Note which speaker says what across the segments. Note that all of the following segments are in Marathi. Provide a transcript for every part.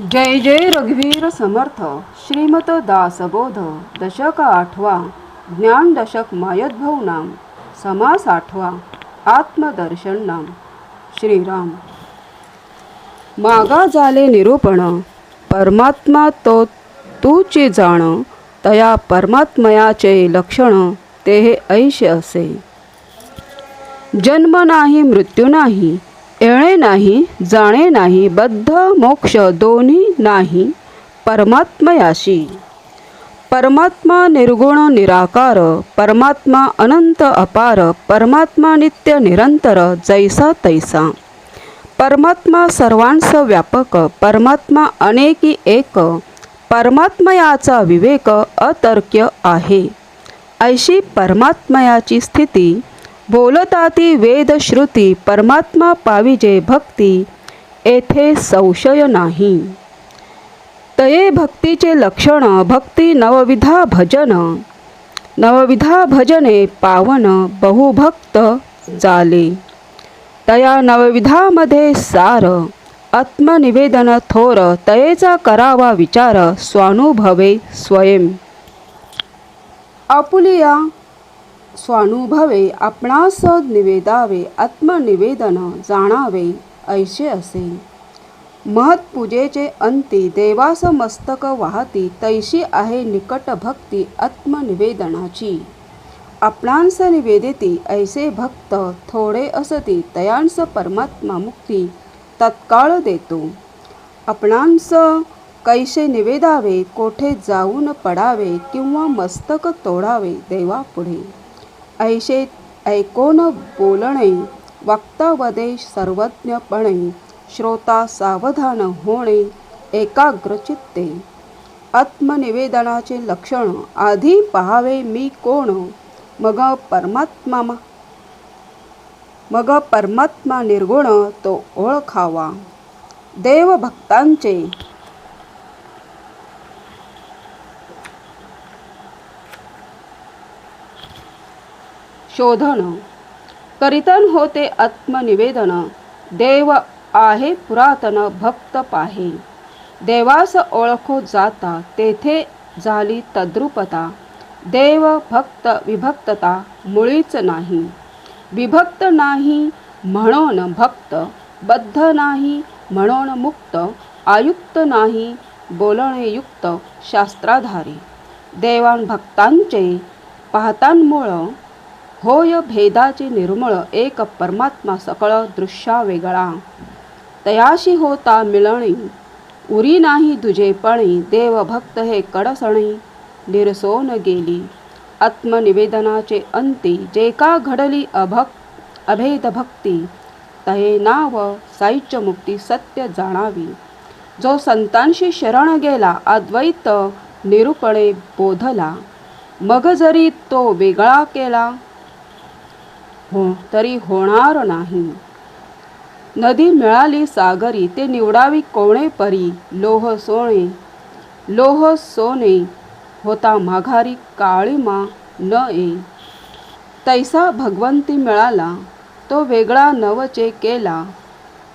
Speaker 1: जय जय रघुवीर समर्थ. श्रीमत दासबोध. दशक आठवा. ज्ञान दशक मायद्भव नाम. समास आठवा. आत्मदर्शन नाम. श्रीराम. मागा झाले निरूपण. परमात्मा तो तूचे जाण. तया परमात्मयाचे लक्षण. ते हे ऐश असे. जन्म नाही मृत्यू नाही. येणे नाही जाणे नाही बद्ध मोक्ष दोन्ही नाही परमात्मयाशी परमात्मा निर्गुण निराकार परमात्मा अनंत अपार परमात्मा नित्य निरंतर जैसा तैसा. परमात्मा सर्वांस व्यापक परमात्मा अनेकी एक परमात्मयाचा विवेक अतर्क्य आहे. ऐशी परमात्मयाची स्थिती बोलताती वेद श्रुती परमात्मा पाविजे भक्ती येथे संशय नाही. तये भक्तीचे लक्षण भक्ती नवविधा भजन. नवविधा भजने पावन बहुभक्त झाले तया नवविधामध्ये सार आत्मनिवेदन थोर तयेचा करावा विचार स्वानुभवे स्वयं. आपुलिया स्वानुभवे आपणास निवेदावे आत्मनिवेदन जाणावे ऐसे असे. महत्पूजेचे अंती देवास मस्तक वाहती तैशी आहे निकट भक्ती आत्मनिवेदनाची. आपणांस निवेदिती ऐसे भक्त थोडे असती तयांस परमात्मा मुक्ती तत्काळ देतो. आपणांस कैसे निवेदावे कोठे जाऊन पडावे किंवा मस्तक तोडावे देवापुढे. ऐशे ऐकोन बोलणे वक्तावदेश सर्वज्ञपणे श्रोता सावधान होणे एकाग्रचित्ते। आत्मनिवेदनाचे लक्षण आधी पहावे मी कोण? मग परमात्मा मग परमात्मा निर्गुण तो ओळखावा। देवभक्तांचे शोधन. करितन होते आत्मनिवेदन. देव आहे पुरातन भक्त पाहे. देवास ओळखो जाता तेथे झाली तद्रुपता. देव भक्त विभक्तता मुळीच नाही. विभक्त नाही म्हणून भक्त बद्ध नाही म्हणून मुक्त आयुक्त नाही बोलणे युक्त शास्त्राधारी. देवान भक्तांचे पाहतांमुळं होय भेदाची निर्मळ एक परमात्मा सकळ दृश्या वेगळा. तयाशी होता मिळणी उरी नाही तुझेपणी देव भक्त हे कडसणी निरसोन गेली. आत्मनिवेदनाचे अंती जे का घडली अभक अभेदभक्ती तये नाव साहित्य मुक्ती सत्य जाणावी. जो संतांशी शरण गेला अद्वैत निरूपणे बोधला. मग जरी तो वेगळा केला हो तरी होणार नाही. नदी मिळाली सागरी ते निवडावी कोणे परी? लोह सोने लोह सोने होता माघारी काळीमा न ए तैसा भगवंती मिळाला तो वेगळा नवचे केला.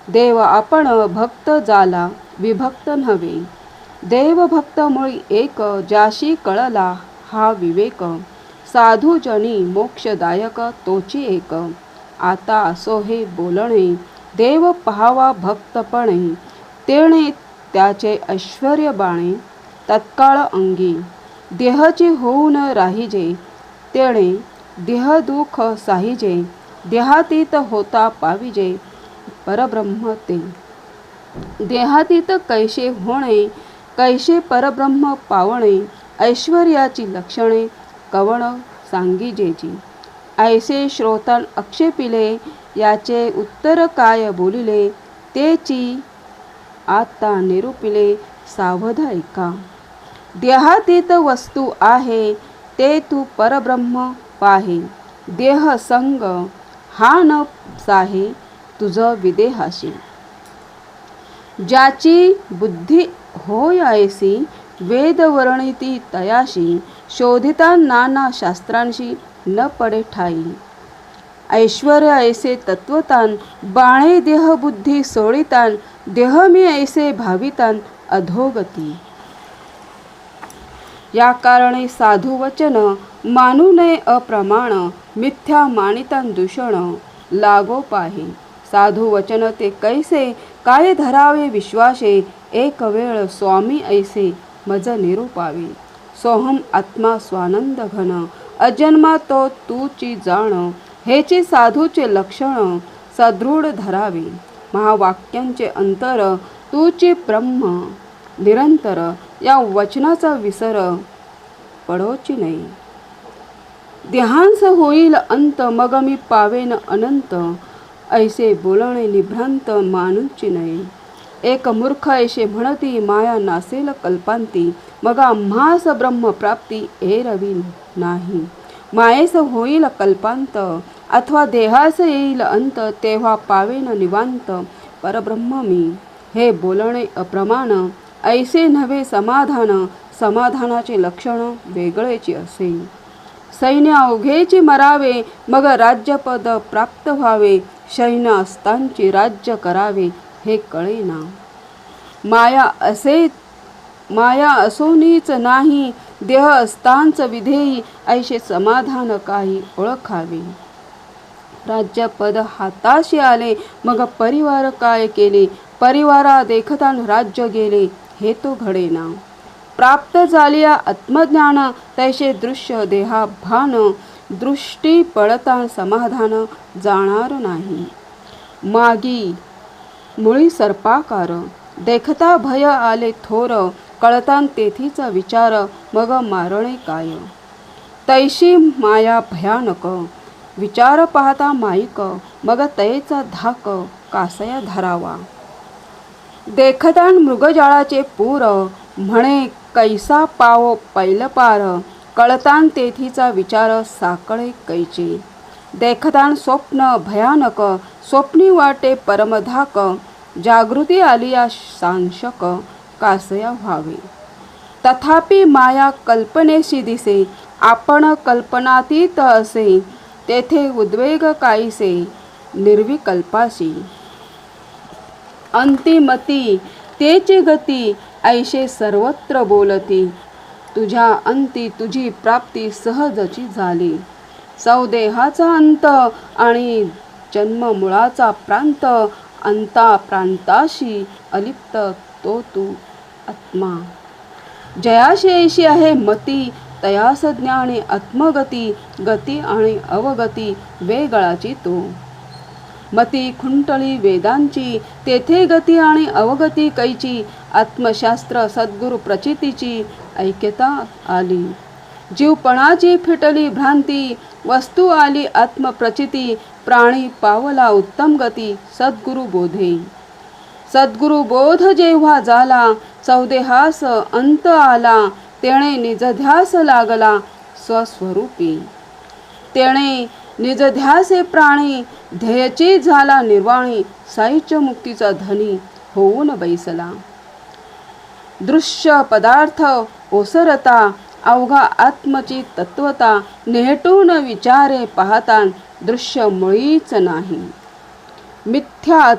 Speaker 1: देव आपण भक्त झाला विभक्त नव्हे. देव भक्त मुळी एक ज्याशी कळला हा विवेक. साधूजनी मोक्षदायक तोची एक. आता असो हे बोलणे देव पहावा भक्तपणे तेणे त्याचे ऐश्वर्य बाणे तत्काळ अंगी. देहची होऊन राहिजे तेणे देहदुःख साहिजे देहातीत होता पाविजे परब्रह्म ते. देहातीत कैसे होणे कैसे परब्रह्म पावणे ऐश्वर्याची लक्षणे कवण सांगिजेची. ऐसे श्रोतान अक्षेपिले याचे उत्तर काय बोलिले? तेची आता निरूपिले सावध ऐका. देहातीत वस्तू आहे ते तू परब्रह्म पाहे. देह संग हा न साहे तुझ विदेहाशी. ज्याची बुद्धी होय ऐसी वेदवर्णिती तयाशी शोधिता नाना शास्त्रांशी न पडे ठाई. ऐश्वर्य ऐसे तत्वतान बाणे देह बुद्धी सोडितान देह मी ऐसे भावितान अधोगती. या कारणे साधू वचन मानू नये अप्रमाण मिथ्या मानितान दूषण लागो पाहे. साधू वचन ते कैसे काय धरावे विश्वासे एक वेळ स्वामी ऐसे मज निरूपावे. सोहम आत्मा स्वानंद घन. अजन्मा तो तूची जाण. हेचे साधूचे लक्षण सदृढ धरावे. महावाक्यांचे अंतर तूचे ब्रह्म निरंतर. या वचनाचा विसर पडोची नाही. देहांस होईल अंत मग मी पावेन अनंत. ऐसे बोलणे निभ्रांत मानूची नाही. एक मूर्ख ऐशे म्हणती माया नासेल कल्पांती मग आम्हास ब्रह्मप्राप्ती रवी नाही. मायेस होईल कल्पांत अथवा देहास येईल अंत तेव्हा पावेन निवांत. परब्रह्म मी हे बोलणे अप्रमाण ऐसे नव्हे समाधान समाधानाचे लक्षण वेगळेचे असे. सैन्य अवघेची मरावे मग राज्यपद प्राप्त व्हावे सैन्य असतांचे राज्य करावे हे कळेना. माया असे माया असोनीच नाही देह असतांच विधेयी ऐसे समाधान काही ओळखावे. राज्यपद हाताशी आले मग परिवार काय केले? परिवारा देखतान राज्य गेले हे तो घडेना. प्राप्त झालिया आत्मज्ञान तैसे दृश्य देहा भान दृष्टी पळता समाधान जाणार नाही. मागी मुळी सर्पाकार. देखता भय आले थोर कळतान तेथीचा विचार मग मारणे काय? तैशी माया भयानक. विचार पाहता माईक मग तयेचा धाक कासया धरावा. देखतान मृगजाळाचे पूर म्हणे कैसा पाव पैलपार कळतान तेथीचा विचार साकळे कैचे. देखतान स्वप्न भयानक स्वप्नी वाटे परमधाक जागृती आलिया सांशक कासया व्हावे. तथापि माया कल्पनेशी दिसे आपण कल्पनातीत असे तेथे उद्वेग काहीसे निर्विकल्पाशी. अंतिमती तेची गती ऐशे सर्वत्र बोलती. तुझ्या अंती तुझी प्राप्ती सहजची झाली. सौदेहाचा अंत आणि जन्म मुळाचा प्रांत अंता प्रांताशी अलिप्त तो तू आत्मा. जयाशेषी आहे मती तयास ज्ञाने आत्मगती गती आणि अवगती वेगळाची तो. मती खुंटळी वेदांची तेथे गती आणि अवगती कैची आत्मशास्त्र सद्गुरु प्रचितीची ऐक्यता आली. जीवपणाची फिटली भ्रांती वस्तू आली आत्मप्रचिती प्राणी पावला उत्तम गती सद्गुरु बोधे. सद्गुरु बोध जेव्हा झाला चौदेहास अंत आला तेणे निजध्यास लागला स्वस्वरूपी. तेणे निजध्यासे प्राणी ध्येयची झाला निर्वाणी साहित्य मुक्तीचा धनी होऊन बैसला. दृश्य पदार्थ ओसरता अवघा आत्मची तत्वता नेहटून विचारे पाहता दृश्य मुळीच नाही. मिथ्या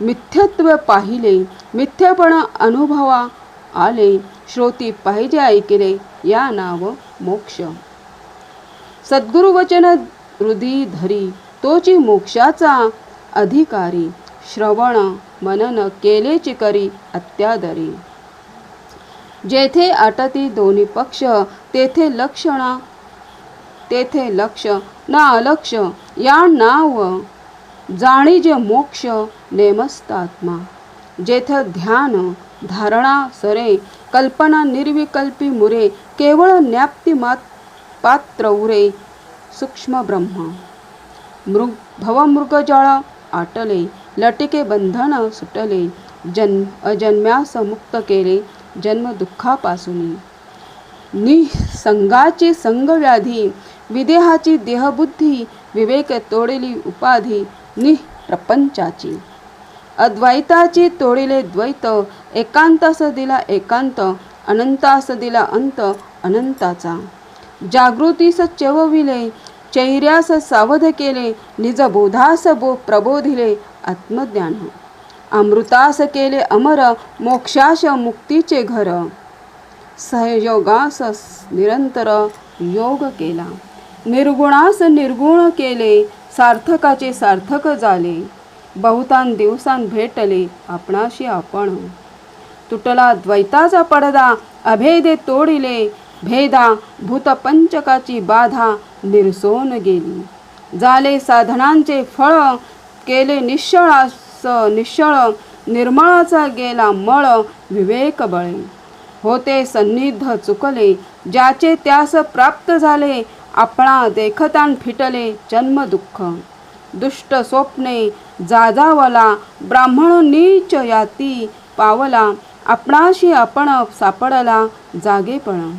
Speaker 1: मिथ्यत्व पाहिले मिथ्यपणा अनुभवा आले श्रोती पाहिजे ऐकले या नाव मोक्ष. सद्गुरु वचन हृदी धरी तोची मोक्षाचा अधिकारी श्रवण मनन केलेची करी अत्यादरी. जेथे आटती दोन्ही पक्ष तेथे लक्षणा तेथे लक्ष ना अलक्ष या नाव जाणी जे मोक्ष नेमस्तात्मा. जेथ ध्यान धारणा सरे कल्पना निर्विकल्पी मुरे केवळ न्याप्ती मात पात्र उरे सूक्ष्म ब्रह्म. मृग भवमृगजळ आटले लटिके बंधन सुटले जन्म अजन्म्यास मुक्त केले जन्म दुःखापासून. निसंगाची संगव्याधी विदेहाची देहबुद्धी विवेक तोडली उपाधी निप्रपंचाची. अद्वैताची तोडिले द्वैत एकांतास दिला एकांत अनंतास दिला अंत अनंताचा. जागृतीस चेवविले चैर्यास सावध केले निज बोधास बो प्रबोधिले आत्मज्ञान. अमृतास केले अमर मोक्षाश मुक्तीचे घर. सहयोगास निरंतर योग केला. निर्गुणास निर्गुण केले सार्थकाचे सार्थक झाले. बहुतान दिवसां भेटले आपणाशी आपण. तुटला द्वैताचा पडदा अभेदे तोडिले. भेदा भूतपंचकाची बाधा निरसोन गेली. झाले साधनांचे फळ केले निश्चळास निश्चळ निर्मळाचा गेला मळ विवेक बळे. होते सन्निध चुकले ज्याचे त्यास प्राप्त झाले आपणा देखतान फिटले जन्म दुःख दुष्ट स्वप्ने जाजावला ब्राह्मण नीच याती पावला आपणाशी आपण सापडला जागेपण.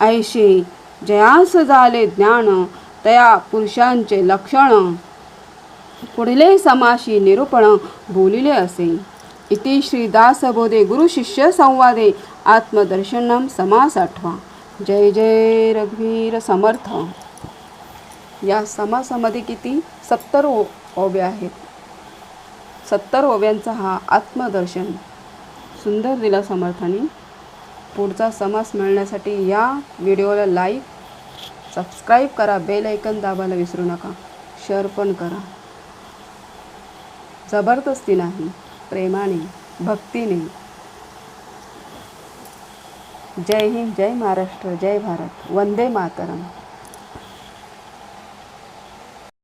Speaker 1: ऐशे जयास झाले ज्ञान तया पुरुषांचे लक्षण. पुढले समाशी निरूपण बोलिले असे. इति श्री दासबोधे गुरु संवादे आत्मदर्शनम समास आठवा जय जय रघुवीर समर्थ. या समासामध्ये किती? सत्तर ओ ओव्या आहेत. सत्तर ओव्यांचा हा आत्मदर्शन. सुंदर दिला समर्थाने. पुढचा समास मिळण्यासाठी या व्हिडिओला लाईक सबस्क्राईब करा. बेल ऐकन दाबायला विसरू नका. शेअर पण करा. जबरदस्ती नाही. प्रेमाने भक्तीने जय हिंद जय महाराष्ट्र जय भारत. वंदे मातरम.